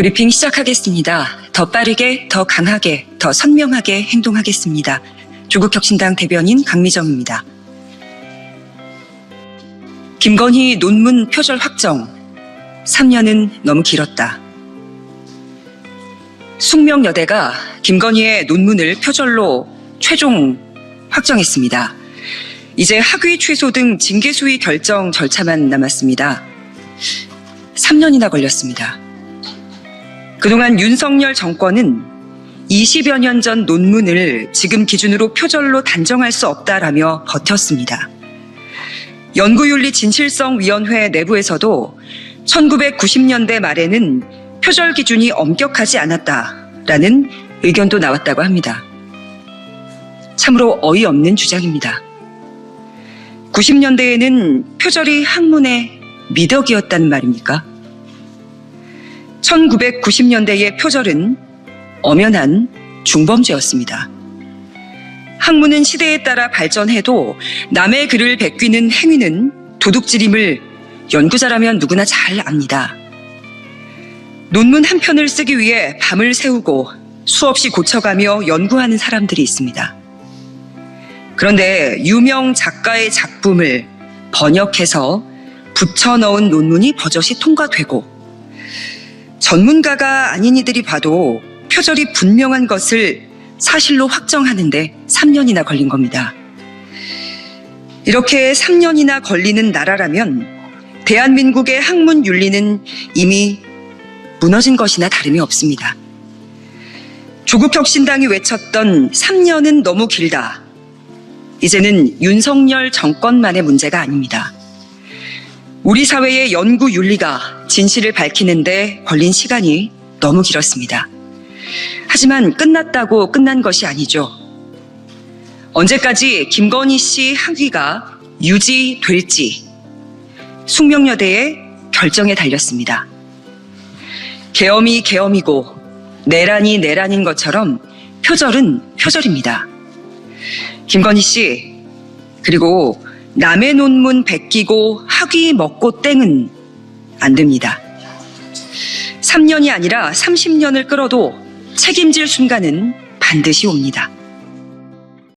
브리핑 시작하겠습니다. 더 빠르게, 더 강하게, 더 선명하게 행동하겠습니다. 조국혁신당 대변인 강미정입니다. 김건희 논문 표절 확정. 3년은 너무 길었다. 숙명여대가 김건희의 논문을 표절로 최종 확정했습니다. 이제 학위 취소 등 징계 수위 결정 절차만 남았습니다. 3년이나 걸렸습니다. 그동안 윤석열 정권은 20여 년 전 논문을 지금 기준으로 표절로 단정할 수 없다라며 버텼습니다. 연구윤리 진실성위원회 내부에서도 1990년대 말에는 표절 기준이 엄격하지 않았다라는 의견도 나왔다고 합니다. 참으로 어이없는 주장입니다. 90년대에는 표절이 학문의 미덕이었단 말입니까? 1990년대의 표절은 엄연한 중범죄였습니다. 학문은 시대에 따라 발전해도 남의 글을 베끼는 행위는 도둑질임을 연구자라면 누구나 잘 압니다. 논문 한 편을 쓰기 위해 밤을 새우고 수없이 고쳐가며 연구하는 사람들이 있습니다. 그런데 유명 작가의 작품을 번역해서 붙여 넣은 논문이 버젓이 통과되고 전문가가 아닌 이들이 봐도 표절이 분명한 것을 사실로 확정하는데 3년이나 걸린 겁니다. 이렇게 3년이나 걸리는 나라라면 대한민국의 학문 윤리는 이미 무너진 것이나 다름이 없습니다. 조국 혁신당이 외쳤던 3년은 너무 길다. 이제는 윤석열 정권만의 문제가 아닙니다. 우리 사회의 연구 윤리가 진실을 밝히는데 걸린 시간이 너무 길었습니다. 하지만 끝났다고 끝난 것이 아니죠. 언제까지 김건희 씨 학위가 유지될지 숙명여대의 결정에 달렸습니다. 계엄이 계엄이고 내란이 내란인 것처럼 표절은 표절입니다. 김건희 씨, 그리고 남의 논문 베끼고 학위 먹고 땡은 안 됩니다. 3년이 아니라 30년을 끌어도 책임질 순간은 반드시 옵니다.